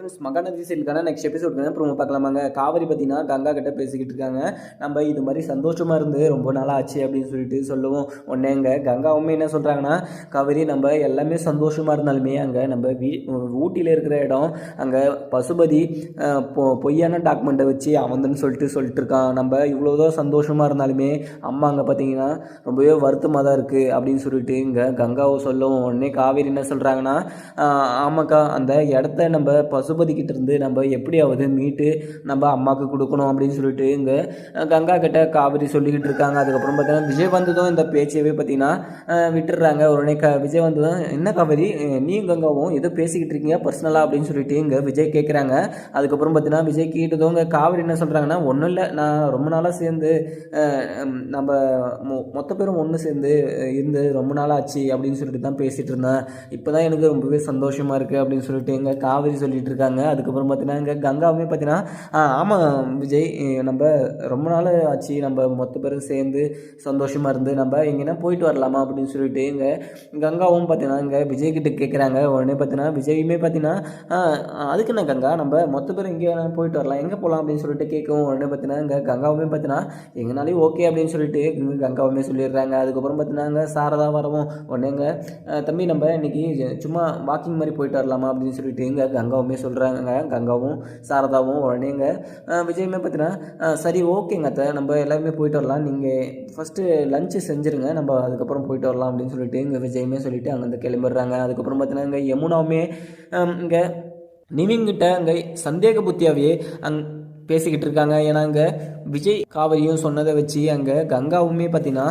Friends Mahanadi சீலுக்கான next எபிசோடுக்கான promo பார்க்கலாமாங்க? காவேரி பார்த்தீங்கன்னா கங்கா கிட்ட பேசிக்கிட்டு இருக்காங்க. நம்ம இது மாதிரி சந்தோஷமாக இருந்து ரொம்ப நாள் ஆச்சு அப்படின்னு சொல்லிட்டு சொல்லுவோம். உடனேங்க கங்காவுமே என்ன சொல்கிறாங்கன்னா காவேரி நம்ம எல்லாமே சந்தோஷமாக இருந்தாலுமே அங்கே நம்ம வீ ஊட்டியில் இருக்கிற இடம் அங்கே பசுபதி பொ பொய்யான டாக்குமெண்ட்டை வச்சு அவன்துன்னு சொல்லிட்டு சொல்லிட்டு இருக்கான். நம்ம இவ்வளோதான் சந்தோஷமாக இருந்தாலுமே அம்மா அங்கே பார்த்தீங்கன்னா ரொம்பவே வருத்தமாக தான் இருக்குது அப்படின்னு சொல்லிட்டு இங்கே கங்காவை சொல்லவும் உடனே காவேரி என்ன சொல்கிறாங்கன்னா ஆமாக்கா அந்த இடத்த நம்ம பசு கிட்ட இருந்து நம்ம எப்படியாவது மீட்டு நம்ம அம்மாவுக்கு கொடுக்கணும் அப்படின்னு சொல்லிட்டு இங்கே கங்கா கிட்ட காவேரி சொல்லிக்கிட்டு இருக்காங்க. அதுக்கப்புறம் பார்த்தீங்கன்னா விஜய் வந்ததும் இந்த பேச்சையவே பார்த்தீங்கன்னா விட்டுடுறாங்க. உடனே க விஜய் வந்ததும் என்ன காவேரி நீ கங்காவும் ஏதோ பேசிக்கிட்டு இருக்கீங்க பர்சனலாக அப்படின்னு சொல்லிட்டு இங்கே விஜய் கேட்குறாங்க அதுக்கப்புறம் பார்த்தீங்கன்னா விஜய் கேட்டதும் இங்கே காவிரி என்ன சொல்கிறாங்கன்னா ஒன்றும் இல்லை. நான் ரொம்ப நாளாக சேர்ந்து நம்ம மொ- மொத்த பேரும் ஒன்று சேர்ந்து இருந்து ரொம்ப நாள் ஆச்சு அப்படின்னு சொல்லிட்டு தான் பேசிகிட்டு இருந்தேன். இப்போ தான் எனக்கு ரொம்பவே சந்தோஷமாக இருக்குது அப்படின்னு சொல்லிட்டு எங்கள் காவேரி சொல்லிட்டு இருக்காங்க. அதுக்கப்புறம் பார்த்தீங்கன்னா இங்கே கங்காவுமே பார்த்தீங்கன்னா ஆமாம் விஜய் நம்ம ரொம்ப நாள் ஆச்சு. நம்ம மொத்த பேரும் சேர்ந்து சந்தோஷமாக இருந்து நம்ம எங்கன்னா போயிட்டு வரலாமா அப்படின்னு சொல்லிட்டு எங்கள் கங்காவும் பார்த்தீங்கன்னா இங்கே விஜய்கிட்ட கேட்குறாங்க உடனே பார்த்தீங்கன்னா விஜயுமே பார்த்தீங்கன்னா அதுக்கு என்ன கங்கா? நம்ம மொத்த பேரும் எங்கே வேணாலும் போயிட்டு வரலாம். எங்கே போகலாம் அப்படின்னு சொல்லிட்டு கேட்கவும் உடனே பார்த்தீங்கன்னா இங்கே கங்காவுமே பார்த்தீங்கன்னா எங்கனாலையும் ஓகே அப்படின்னு சொல்லிட்டு இங்க கங்காவுமே சொல்லிடுறாங்க. அதுக்கப்புறம் பார்த்தீங்கன்னா இங்கே சாரதா வரவும் உடனே "அஹ், தம்பி நம்ம இன்னைக்கு சும்மா வாக்கிங் மாதிரி போயிட்டு வரலாமா அப்படின்னு சொல்லிட்டு இங்கே கங்காவுமே சொல்கிறாங்க கங்காவும் சாரதாவும் உடனேங்க இங்கே விஜயுமே பார்த்தீங்கன்னா சரி ஓகேங்க அத்தை. நம்ம எல்லாருமே போயிட்டு வரலாம். நீங்கள் ஃபஸ்ட்டு லஞ்சு செஞ்சுருங்க. நம்ம அதுக்கப்புறம் போயிட்டு வரலாம் அப்படின்னு சொல்லிட்டு இங்கே விஜயுமே சொல்லிவிட்டு அங்கேருந்து கிளம்பிடுறாங்க. அதுக்கப்புறம் பார்த்தீங்கன்னா இங்கே யமுனாவுமே இங்கே நிவின்கிட்ட அங்கே சந்தேக புத்தியாவே அங் பேசிக்கிட்டு இருக்காங்க. ஏன்னா அங்கே விஜய் காவிரியும் சொன்னதை வச்சு அங்கே கங்காவுமே பார்த்தீங்கன்னா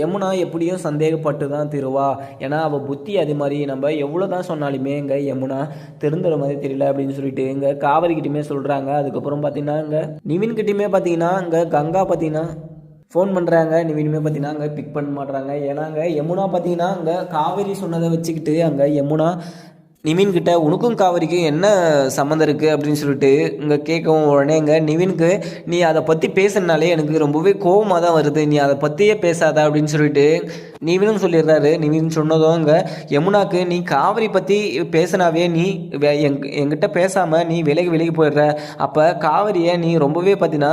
யமுனா எப்படியும் சந்தேகப்பட்டு தான் திருவா. ஏன்னா அவள் புத்தி அது மாதிரி நம்ம எவ்வளோ தான் சொன்னாலுமே இங்கே யமுனா திருந்துற மாதிரி தெரியல அப்படின்னு சொல்லிட்டு இங்கே காவிரிக்கிட்டையுமே சொல்கிறாங்க அதுக்கப்புறம் பார்த்தீங்கன்னா இங்கே நிவின்கிட்டையுமே பார்த்தீங்கன்னா இங்கே கங்கா பார்த்தீங்கன்னா ஃபோன் பண்ணுறாங்க நிவினுமே பார்த்தீங்கன்னா அங்கே பிக் பண்ண மாட்றாங்க. ஏன்னா அங்கே யமுனா பார்த்தீங்கன்னா அங்கே காவேரி சொன்னதை வச்சுக்கிட்டு அங்கே யமுனா நிவின் கிட்ட உனக்கும் காவேரிக்கும் என்ன சம்மந்தம் இருக்குது அப்படின்னு சொல்லிட்டு இங்கே கேட்கவும் உடனே இங்கே நிவின்க்கு நீ அதை பற்றி பேசுனாலே எனக்கு ரொம்பவே கோவமாக தான் வருது. நீ அதை பற்றியே பேசாத அப்படின்னு சொல்லிட்டு நிவினும் சொல்லிடுறாரு. நிவின் சொன்னதும் இங்கே யமுனாக்கு நீ காவிரி பற்றி பேசினாவே நீ வே- எங் என்கிட்ட பேசாமல் நீ விலகி விலகி போயிடுற. அப்போ காவிரியை நீ ரொம்பவே பார்த்தீங்கன்னா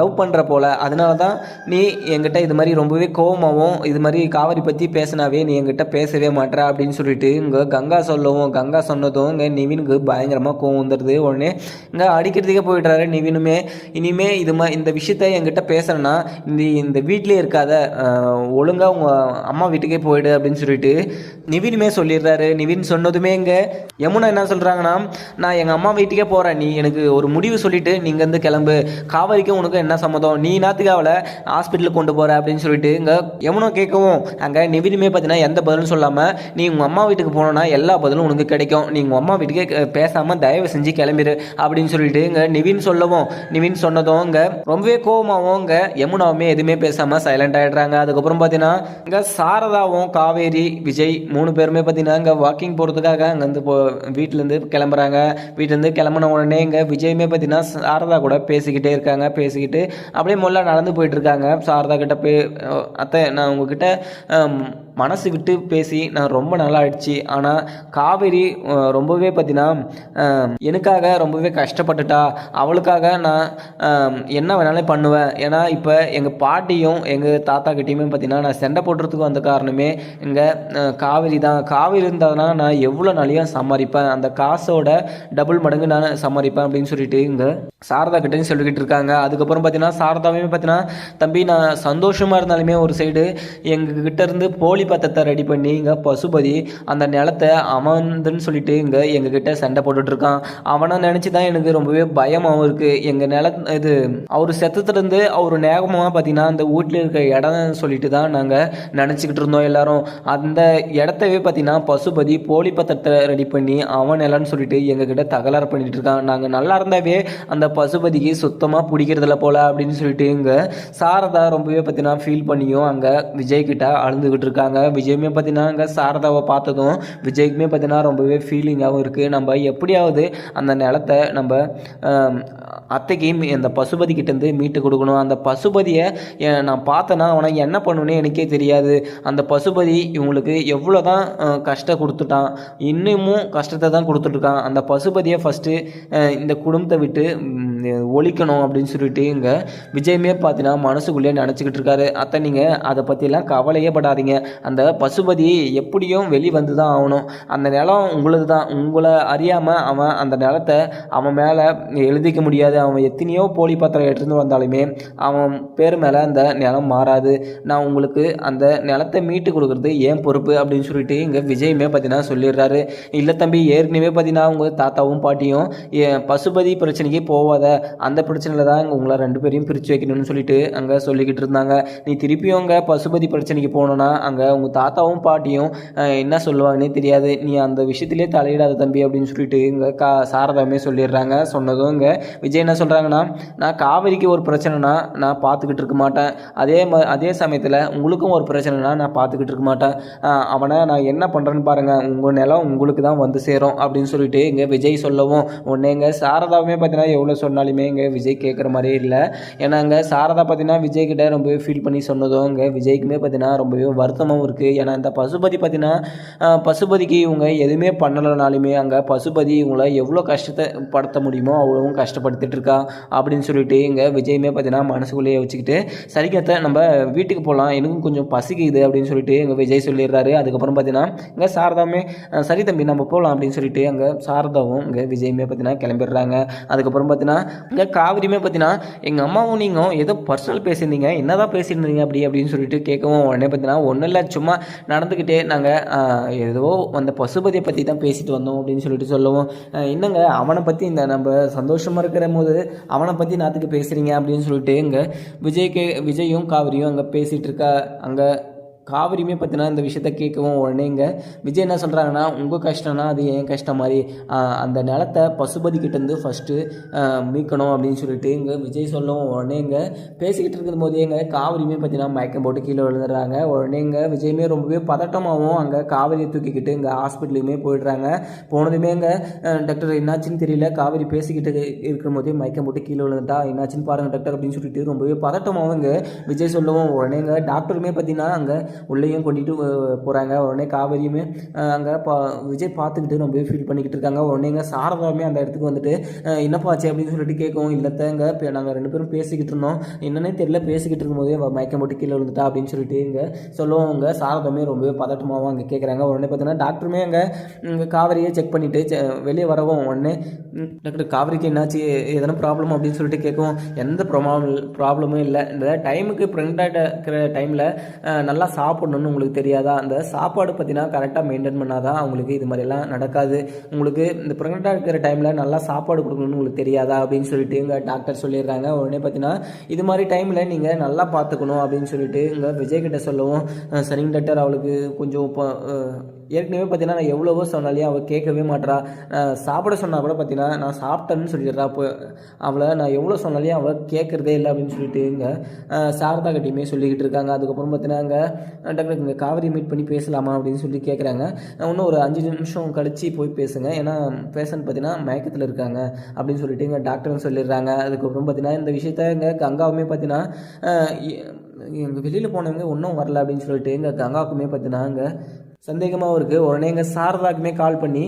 லவ் பண்ணுற போல. அதனால தான் நீ என்கிட்ட இது மாதிரி ரொம்பவே கோவமாகவும் இது மாதிரி காவிரி பற்றி பேசினாவே நீ என்கிட்ட பேசவே மாட்டேற அப்படின்னு சொல்லிட்டு இங்கே கங் கங்கா சொல்லவும். கங்கா சொன்னதும் இங்கே நிவினுக்கு பயங்கரமாக கோவம் வந்துடுது. உடனே இங்கே அடிக்கிறதுக்கே போயிடுறாரு நிவினுமே. இனிமே இது மா இந்த விஷயத்த என்கிட்ட பேசுகிறேன்னா இந்த இந்த வீட்டிலே இருக்காத. ஒழுங்காக உங்கள் அம்மா வீட்டுக்கே போயிடு அப்படின்னு சொல்லிட்டு நிவினுமே சொல்லிடுறாரு. நிவின் சொன்னதுமே இங்கே யமுனா என்ன சொல்கிறாங்கன்னா நான் எங்கள் அம்மா வீட்டுக்கே போகிறேன் நீ எனக்கு ஒரு முடிவு சொல்லிவிட்டு நீங்கள் வந்து கிளம்பு. காவலிக்கும் உனக்கு என்ன சம்மதம்? நீ நாத்துக்கு அவளை ஹாஸ்பிட்டலுக்கு கொண்டு போகிற அப்படின்னு சொல்லிட்டு இங்கே யமுனா கேட்கவும் அங்கே நிவினுமே பார்த்தீங்கன்னா எந்த பதிலும் சொல்லாமல் நீ உங்கள் அம்மா வீட்டுக்கு போனோன்னா எல்லா பதிலும் உனக்கு கிடைக்கும். நீ உங்கள் அம்மா வீட்டுக்கே பேசாமல் தயவு செஞ்சு கிளம்பிடு அப்படின்னு சொல்லிட்டு இங்கே நிவின் சொல்லவும். நிவின் சொன்னதும் இங்கே ரொம்பவே கோவமாகவும் இங்கே யமுனாவுமே எதுவுமே பேசாமல் சைலண்ட் ஆகிடுறாங்க அதுக்கப்புறம் பார்த்தீங்கன்னா இங்கே சாரதாவும் காவேரி விஜய் மூணு பேருமே பார்த்தீங்கன்னா இங்கே வாக்கிங் போகிறதுக்காக அங்கேருந்து போ வீட்டிலேருந்து கிளம்புறாங்க. வீட்டிலேருந்து கிளம்புன உடனே இங்கே விஜயுமே பார்த்தீங்கன்னா சாரதா கூட பேசிக்கிட்டே இருக்காங்க. பேசிக்கிட்டு அப்படியே முல்ல நடந்து போயிட்டு இருக்காங்க. சாரதா கிட்ட போய் அத்தை நான் உங்ககிட்ட மனசு விட்டு பேசி நான் ரொம்ப நல்லா ஆயிடுச்சு ஆனால் காவேரி ரொம்பவே பார்த்தீங்கன்னா எனக்காக ரொம்பவே கஷ்டப்பட்டுட்டா. அவளுக்காக நான் என்ன வேணாலும் பண்ணுவேன். ஏன்னா இப்போ எங்கள் பாட்டியும் எங்கள் தாத்தா கிட்டேயுமே பார்த்தீங்கன்னா நான் சண்டை போடுறதுக்கு வந்த காரணமே இங்கே காவேரி தான். காவேரி இருந்தால்னா நான் எவ்வளோ நாளையும் சமாளிப்பேன். அந்த காசோட டபுள் மடங்கு நான் சமாளிப்பேன் அப்படின்னு சொல்லிட்டு இங்கே சாரதா கிட்டேயும் சொல்லிக்கிட்டு இருக்காங்க. அதுக்கப்புறம் பார்த்தீங்கன்னா சாரதாவே பார்த்தீங்கன்னா தம்பி நான் சந்தோஷமாக இருந்தாலுமே ஒரு சைடு எங்ககிட்ட இருந்து போலி பத்திரத்தை ரெடி பண்ணி இங்கே பசுபதி அந்த நிலத்தை அவன்துன்னு சொல்லிட்டு இங்கே எங்ககிட்ட சண்டை போட்டுட்ருக்கான். அவனை நினச்சி தான் எனக்கு ரொம்பவே பயமாகவும் இருக்குது எங்கள் நில இது அவர் செத்தத்துலேருந்து அவர் நேகமாக பார்த்தீங்கன்னா அந்த வீட்டில் இருக்க இடம் சொல்லிட்டு தான் நாங்கள் நினச்சிக்கிட்டு இருந்தோம் எல்லாரும். அந்த இடத்தவே பார்த்தீங்கன்னா பசுபதி போலி பத்திரத்தை ரெடி பண்ணி அவன் நிலன்னு சொல்லிட்டு எங்ககிட்ட தகராறு பண்ணிட்டு இருக்கான். நாங்கள் நல்லா இருந்தாவே அந்த பசுபதிக்கு சுத்தமாக பிடிக்கிறதில்ல போல அப்படின்னு சொல்லிட்டு இங்கே சாரதா ரொம்பவே பார்த்தீங்கன்னா ஃபீல் பண்ணியும் அங்கே விஜய் கிட்ட அழுந்துகிட்டு இருக்காங்க. சொல்கிறாங்க விஜயுமே பார்த்தீங்கன்னா அங்கே சாரதாவை பார்த்ததும் விஜய்க்குமே பார்த்தீங்கன்னா ரொம்பவே ஃபீலிங்காகவும் இருக்குது நம்ம எப்படியாவது அந்த நிலத்தை நம்ம அத்தைக்கு மீ- அந்த பசுபதி கிட்டேருந்து மீட்டு கொடுக்கணும். அந்த பசுபதியை நான் பார்த்தேன்னா அவனை என்ன பண்ணுன்னு எனக்கே தெரியாது. அந்த பசுபதி இவங்களுக்கு எவ்வளோ தான் கஷ்டம் கொடுத்துட்டான். இன்னமும் கஷ்டத்தை தான் கொடுத்துட்ருக்கான் அந்த பசுபதியை ஃபஸ்ட்டு இந்த குடும்பத்தை விட்டு ஒழிக்கணும் அப்படின்னு சொல்லிட்டு இங்கே விஜயமே பார்த்தீங்கன்னா மனசுக்குள்ளேயே நினச்சிக்கிட்டு இருக்காரு. அத்தை நீங்கள் அதை பற்றிலாம் கவலையே படாதீங்க. அந்த பசுபதி எப்படியும் வெளி வந்து தான் ஆகணும். அந்த நிலம் உங்களது தான் உங்களை அறியாமல் அவன் அந்த நிலத்தை அவன் மேலே எழுதிக்க முடியாது. அவன் எத்தனையோ போலி பத்திரம் எடுத்துட்டு வந்தாலுமே அவன் பேர் மேலே அந்த நிலம் மாறாது. நான் உங்களுக்கு அந்த நிலத்தை மீட்டு கொடுக்குறது ஏன் பொறுப்பு அப்படின்னு சொல்லிட்டு இங்கே விஜயமே பார்த்தீங்கன்னா சொல்லிடுறாரு. இல்லை தம்பி ஏற்கனவே பார்த்தீங்கன்னா உங்கள் தாத்தாவும் பாட்டியும் ஏன் பசுபதி பிரச்சனைக்கு போவாத. அந்த பிரச்சனையில் தான் உங்களை ரெண்டு பேரையும் பிரித்து வைக்கணும்னு சொல்லிட்டு அங்கே சொல்லிக்கிட்டு இருந்தாங்க. நீ திருப்பியும் அங்கே பசுபதி பிரச்சனைக்கு போனோன்னா அங்கே உங்கள் தாத்தாவும் பாட்டியும் என்ன சொல்லுவாங்கன்னே தெரியாது. நீ அந்த விஷயத்திலே தலையிடாத தம்பி அப்படின்னு சொல்லிட்டு இங்கே கா சாரதாமே சொல்லிடுறாங்க. சொன்னதும் இங்கே விஜய் என்ன சொல்கிறாங்கன்னா நான் காவிரிக்கு ஒரு பிரச்சனைனா நான் பார்த்துக்கிட்டு இருக்க மாட்டேன். அதே ம அதே சமயத்தில் உங்களுக்கும் ஒரு பிரச்சனைனா நான் பார்த்துக்கிட்டு இருக்க மாட்டேன். அவனை நான் என்ன பண்ணுறேன்னு பாருங்கள் உங்கள் நிலம் உங்களுக்கு தான் வந்து சேரும். அப்படின்னு சொல்லிட்டு இங்கே விஜய் சொல்லவும். உடனே இங்கே சாரதாவுமே பார்த்தீங்கன்னா எவ்வளோ சொன்னாலுமே இங்கே விஜய் கேட்குற மாதிரியே இல்லை. ஏன்னா இங்கே சாரதா பார்த்தீங்கன்னா விஜய்கிட்ட ரொம்பவே ஃபீல் பண்ணி சொன்னதும் இங்கே விஜய்க்குமே பார்த்தீங்கன்னா ரொம்பவே வருத்தமாகவும் இருக்குது ஏன்னா இந்த பசுபதி பார்த்தீங்கன்னா பசுபதிக்கு இவங்க எதுவுமே பண்ணலைனாலுமே அங்கே பசுபதி இவங்கள எவ்வளோ கஷ்டத்தை படுத்த முடியுமோ அவ்வளவும் கஷ்டப்படுத்திட்டு இருக்கா அப்படின்னு சொல்லிட்டு இங்கே விஜயுமே பார்த்தீங்கன்னா மனசுக்குள்ளேயே வச்சுக்கிட்டு சரிக்கத்தை நம்ம வீட்டுக்கு போகலாம் எனக்கும் கொஞ்சம் பசிக்குது அப்படின்னு சொல்லிட்டு எங்கள் விஜய் சொல்லிடுறாரு. அதுக்கப்புறம் பார்த்தீங்கன்னா இங்கே சாரதாவுமே சரி தம்பி நம்ம போகலாம் அப்படின்னு சொல்லிட்டு அங்கே சாரதாவும் இங்கே விஜயுமே பார்த்தீங்கன்னா கிளம்பிடுறாங்க. அதுக்கப்புறம் பார்த்தீங்கன்னா இங்கே காவிரியுமே பார்த்தீங்கன்னா எங்கள் அம்மாவும் நீங்கள் ஏதோ பர்சனல் பேசியிருந்தீங்க என்னதான் பேசியிருந்தீங்க அப்படி அப்படின்னு சொல்லிட்டு கேட்கவும் உடனே பார்த்தீங்கன்னா ஒன்றும் இல்லை சும்மா நடந்துக்கிட்டே நாங்கள் ஏதோ அந்த பசுபதியை பற்றி தான் பேசிட்டு வந்தோம் அப்படின்னு சொல்லிட்டு சொல்லுவோம் என்னங்க அவனை பற்றி இந்த நம்ம சந்தோஷமாக இருக்கிற போது அவனை பற்றி நாத்துக்கு பேசுகிறீங்க அப்படின்னு சொல்லிட்டு இங்கே விஜய்க்கு விஜயும் காவிரியும் அங்கே பேசிகிட்டு இருக்கா அங்கே காவிரியுமே பார்த்தீங்கன்னா இந்த விஷயத்த கேட்கவும் உடனே இங்கே விஜய் என்ன சொல்கிறாங்கன்னா உங்கள் கஷ்டம்னா அது ஏன் கஷ்டம் மாதிரி. அந்த நிலத்தை பசுபதி கிட்டேருந்து ஃபஸ்ட்டு மீட்கணும் அப்படின்னு சொல்லிட்டு இங்கே விஜய் சொல்லவும் உடனே இங்கே பேசிக்கிட்டு இருக்கும் போதே இங்கே காவிரியுமே பார்த்தீங்கன்னா மயக்கம் போட்டு கீழே விழுந்துடுறாங்க. உடனே இங்கே விஜயுமே ரொம்பவே பதட்டமாகவும் அங்கே காவிரியை தூக்கிக்கிட்டு இங்கே ஹாஸ்பிட்டலுமே போயிடுறாங்க. போனதுமே இங்கே டாக்டர் என்னாச்சுன்னு தெரியல. காவிரி பேசிக்கிட்டு இருக்கும் போதே மயக்கம் போட்டு கீழே விழுந்துட்டா என்னாச்சுன்னு பாருங்கள் டாக்டர் அப்படின்னு சொல்லிட்டு ரொம்பவே பதட்டமாகவும் இங்கே விஜய் சொல்லவும் உடனே இங்கே டாக்டருமே பார்த்தீங்கன்னா அங்கே உள்ளேயும் கொண்டுட்டு போகிறாங்க உடனே காவேரியுமே அங்கே பா விஜய் பார்த்துக்கிட்டு ரொம்பவே ஃபீல் பண்ணிக்கிட்டு இருக்காங்க. உடனே இங்கே சாரதாவுமே அந்த இடத்துக்கு வந்துட்டு என்னப்பாச்சு என்னப்பா அப்படின்னு சொல்லிட்டு கேட்கும் இல்லைத்தங்க இப்போ நாங்கள் ரெண்டு பேரும் பேசிக்கிட்டு இருந்தோம். என்னன்னே தெரியல பேசிக்கிட்டு இருக்கும்போதே மயக்கம் போட்டு கீழே விழுந்துட்டா அப்படின்னு சொல்லிட்டு இங்கே சொல்லவும் இங்கே சாரதாமே ரொம்பவே பதட்டமாகவும் அங்கே கேட்குறாங்க உடனே பார்த்தீங்கன்னா டாக்டருமே அங்கே இங்கே காவிரியை செக் பண்ணிவிட்டு வெளியே வரவும் உடனே டாக்டர் காவிரிக்கு என்னாச்சு எதனா ப்ராப்ளம் அப்படின்னு சொல்லிட்டு கேட்கும் எந்த ப்ராப்ளம் ப்ராப்ளமும் இல்லை. இந்த டைமுக்கு ப்ரெக்னெண்ட்டாக இருக்கிற டைமில் நல்லா சாப்பிடணும்னு உங்களுக்கு தெரியாதா? அந்த சாப்பாடு பார்த்தீங்கன்னா கரெக்டாக மெயின்டைன் பண்ணால் தான் அவங்களுக்கு இது மாதிரிலாம் நடக்காது. உங்களுக்கு இந்த ப்ரெக்னெண்ட்டாக இருக்கிற டைமில் நல்லா சாப்பாடு கொடுக்கணும்னு உங்களுக்கு தெரியாதா? அப்படின்னு சொல்லிட்டு இங்கே டாக்டர் சொல்லிடுறாங்க. உடனே பார்த்தீங்கன்னா இது மாதிரி டைமில் நீங்கள் நல்லா பார்த்துக்கணும் அப்படின்னு சொல்லிட்டு இங்கே விஜய் கிட்ட சொல்லவும் சரிங்க டாக்டர் அவளுக்கு கொஞ்சம் இப்போ, ஏற்கனவே பார்த்தீங்கன்னா நான் எவ்வளவோ சொன்னாலே அவள் கேட்கவே மாட்றா. சாப்பிட சொன்னால் கூட பார்த்தீங்கன்னா நான் சாப்பிட்டேன்னு சொல்லிடுறா அப்போ அவளை நான் எவ்வளோ சொன்னாலே அவள் கேட்குறதே இல்லை அப்படின்னு சொல்லிட்டு இங்கே சாரதா கட்டியுமே சொல்லிக்கிட்டு இருக்காங்க. அதுக்கப்புறம் பார்த்தீங்கன்னா அங்கே டாக்டர் இங்கே காவிரி மீட் பண்ணி பேசலாமா? அப்படின்னு சொல்லி கேட்குறாங்க. இன்னும் ஒரு அஞ்சு நிமிஷம் கழித்து போய் பேசுங்க. ஏன்னா பேஷண்ட் பார்த்தீங்கன்னா மயக்கத்தில் இருக்காங்க அப்படின்னு சொல்லிட்டு இங்கே டாக்டரும் சொல்லிடுறாங்க. அதுக்கப்புறம் பார்த்தீங்கன்னா இந்த விஷயத்த இங்கே கங்காவுமே பார்த்தீங்கன்னா எங்கள் வெளியில் போனவங்க ஒன்றும் வரல அப்படின்னு சொல்லிட்டு எங்கள் கங்காவுக்குமே பார்த்தீங்கன்னா அங்கே சந்தேகமாகவும் இருக்குது உடனே எங்கள் சாரதாக்குமே கால் பண்ணி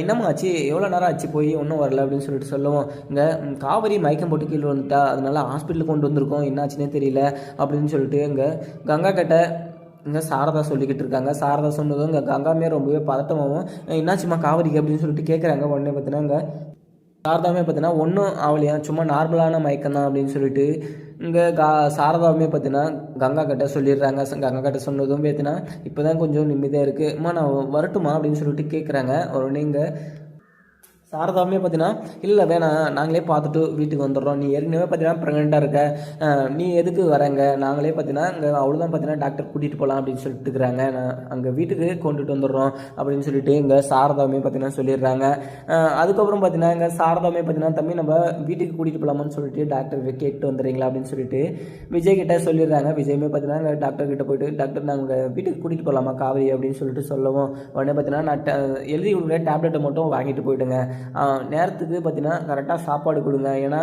என்னம்மா ஆச்சு? எவ்வளோ நேரம் ஆச்சு? போய் ஒன்றும் வரல அப்படின்னு சொல்லிட்டு சொல்லுவோம் இங்கே காவிரி மயக்கம் போட்டு கீழே வந்துட்டா அதனால ஹாஸ்பிட்டலுக்கு கொண்டு வந்திருக்கோம். என்னாச்சுன்னே தெரியல அப்படின்னு சொல்லிட்டு இங்கே கங்கா கிட்ட இங்கே சாரதா சொல்லிக்கிட்டு இருக்காங்க. சாரதா சொன்னதும் இங்கே கங்காமே ரொம்பவே பதட்டமாகவும் என்னாச்சும்மா காவிரிக்கு? அப்படின்னு சொல்லிட்டு கேட்குறாங்க உடனே பார்த்தீங்கன்னா இங்கே சாரதாமே பார்த்தீங்கன்னா ஒன்றும் அவளையா சும்மா நார்மலான மயக்கம் தான் அப்படின்னு சொல்லிட்டு இங்கே கா சாரதாவுமே பார்த்தீங்கன்னா கங்கா கிட்ட சொல்லிடுறாங்க. கங்கா கிட்ட சொன்னதும் பார்த்தீங்கன்னா இப்போ தான் கொஞ்சம் நிம்மதியாக இருக்குது அம்மா நான் வரட்டுமா? அப்படின்னு சொல்லிட்டு கேட்குறாங்க உடனே இங்கே சாரதாவுமே பார்த்தீங்கன்னா இல்லை வேணாம். நாங்களே பார்த்துட்டு வீட்டுக்கு வந்துடுறோம். நீ ஏற்கனவே பார்த்தீங்கன்னா ப்ரெக்னெண்ட்டாக இருக்க. நீ எதுக்கு வரங்க? நாங்களே பார்த்தீங்கன்னா அங்கே அவ்வளோதான் பார்த்தீங்கன்னா டாக்டர் கூட்டிகிட்டு போகலாம் அப்படின்னு சொல்லிட்டு இருக்கிறாங்க. நான் அங்கே வீட்டுக்கு கொண்டுட்டு வந்துடுறோம் அப்படின்னு சொல்லிட்டு இங்கே சாரதாவுமே பார்த்தீங்கன்னா சொல்லிடுறாங்க. அதுக்கப்புறம் பார்த்தீங்கன்னா இங்கே சாரதாவுமே பார்த்தீங்கன்னா தம்பி நம்ம வீட்டுக்கு கூட்டிகிட்டு போகலாமான்னு சொல்லிட்டு டாக்டர் கேட்டு வந்துடுறீங்களா? அப்படின்னு சொல்லிட்டு விஜய் கிட்ட சொல்லிடுறாங்க. விஜயுமே பார்த்தீங்கன்னா டாக்டர் கிட்ட போயிட்டு டாக்டர் நாங்கள் வீட்டுக்கு கூட்டிகிட்டு போகலாமா காவேரி? அப்படின்னு சொல்லிட்டு சொல்லவும் உடனே பார்த்தீங்கன்னா நான் எழுதி கொடுக்குற டேப்லெட்டை மட்டும் வாங்கிட்டு போயிடுங்க. நேரத்துக்கு பார்த்தீங்கன்னா கரெக்டாக சாப்பாடு கொடுங்க. ஏன்னா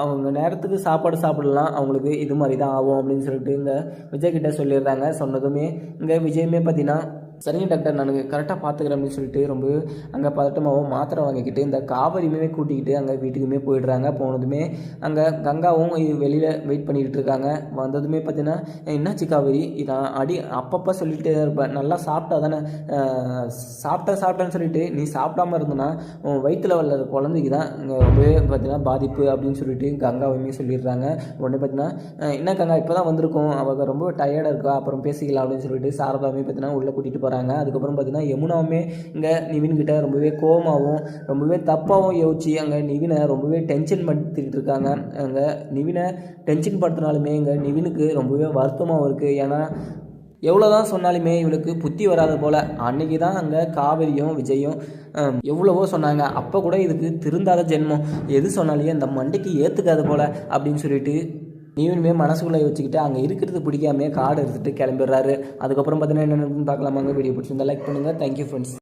அவங்க நேரத்துக்கு சாப்பாடு சாப்பிடலாம் அவங்களுக்கு இது மாதிரி தான் ஆகும் அப்படின்னு சொல்லிட்டு இங்கே விஜய்கிட்ட சொல்லிடுறாங்க. சொன்னதுமே இங்கே விஜயுமே பார்த்தீங்கன்னா சரிங்க டாக்டர் நான் கரெக்டாக பார்த்துக்கிறேன் அப்படின்னு சொல்லிட்டு ரொம்ப அங்கே பதட்டமாகவும் மாத்திரை வாங்கிக்கிட்டு இந்த காவிரியுமே கூட்டிக்கிட்டு அங்கே வீட்டுக்குமே போயிடுறாங்க. போனதுமே அங்கே கங்காவும் வெளியில் வெயிட் பண்ணிக்கிட்டு இருக்காங்க. வந்ததுமே பார்த்தீங்கன்னா என்னாச்சு காவேரி? நான் அடி அப்பப்போ சொல்லிகிட்டே தான் இருப்பேன் நல்லா சாப்பிட்டா தானே சாப்பிட்டா சாப்பிட்டேன்னு சொல்லிட்டு நீ சாப்பிடாம இருந்தனா உன் வயிற்றில் வளர்ற குழந்தைக்கு தான் இங்கே ரொம்பவே பார்த்தீங்கன்னா பாதிப்பு அப்படின்னு சொல்லிட்டு கங்காவுமே சொல்லிடுறாங்க. உடனே பார்த்தீங்கன்னா என்ன கங்கா இப்போ தான் வந்திருக்கோம் அவள் ரொம்ப டயர்டாக இருக்கா? அப்புறம் பேசிக்கலாம் அப்படின்னு சொல்லிட்டு சாரதாவுமே பார்த்தீங்கன்னா உள்ளே கூட்டிகிட்டு போகிறாங்க அதுக்கப்புறம் பார்த்தீங்கன்னா யமுனாவுமே இங்கே நிவின்கிட்ட ரொம்பவே கோவமாகவும் ரொம்பவே தப்பாகவும் யோசிச்சு அங்கே நிவினை ரொம்பவே டென்ஷன் படுத்திக்கிட்டு இருக்காங்க. அங்கே நிவினை டென்ஷன் படுத்தினாலுமே இங்கே நிவினுக்கு ரொம்பவே வருத்தமாகவும் இருக்குது ஏன்னா எவ்வளோதான் சொன்னாலுமே இவளுக்கு புத்தி வராத போல். அன்னைக்கு தான் அங்கே காவேரியும் விஜயும் எவ்வளவோ சொன்னாங்க. அப்போ கூட இதுக்கு திருந்தாத ஜென்மம். எது சொன்னாலேயே அந்த மண்டைக்கு ஏற்றுக்காத போல் அப்படின்னு சொல்லிட்டு நீவனுமே மனசுக்குள்ளே வச்சுக்கிட்டு அங்கே இருக்கிறது பிடிக்காமே கார்டு எடுத்துகிட்டு கிளம்பிடுறாரு. அதுக்கப்புறம் பார்த்தீங்கன்னா என்ன நடக்குதுன்னு பார்க்கலாமாங்க. வீடியோ பிடிச்சிருந்தா லைக் பண்ணுங்கள் தேங்க்யூ ஃப்ரெண்ட்ஸ்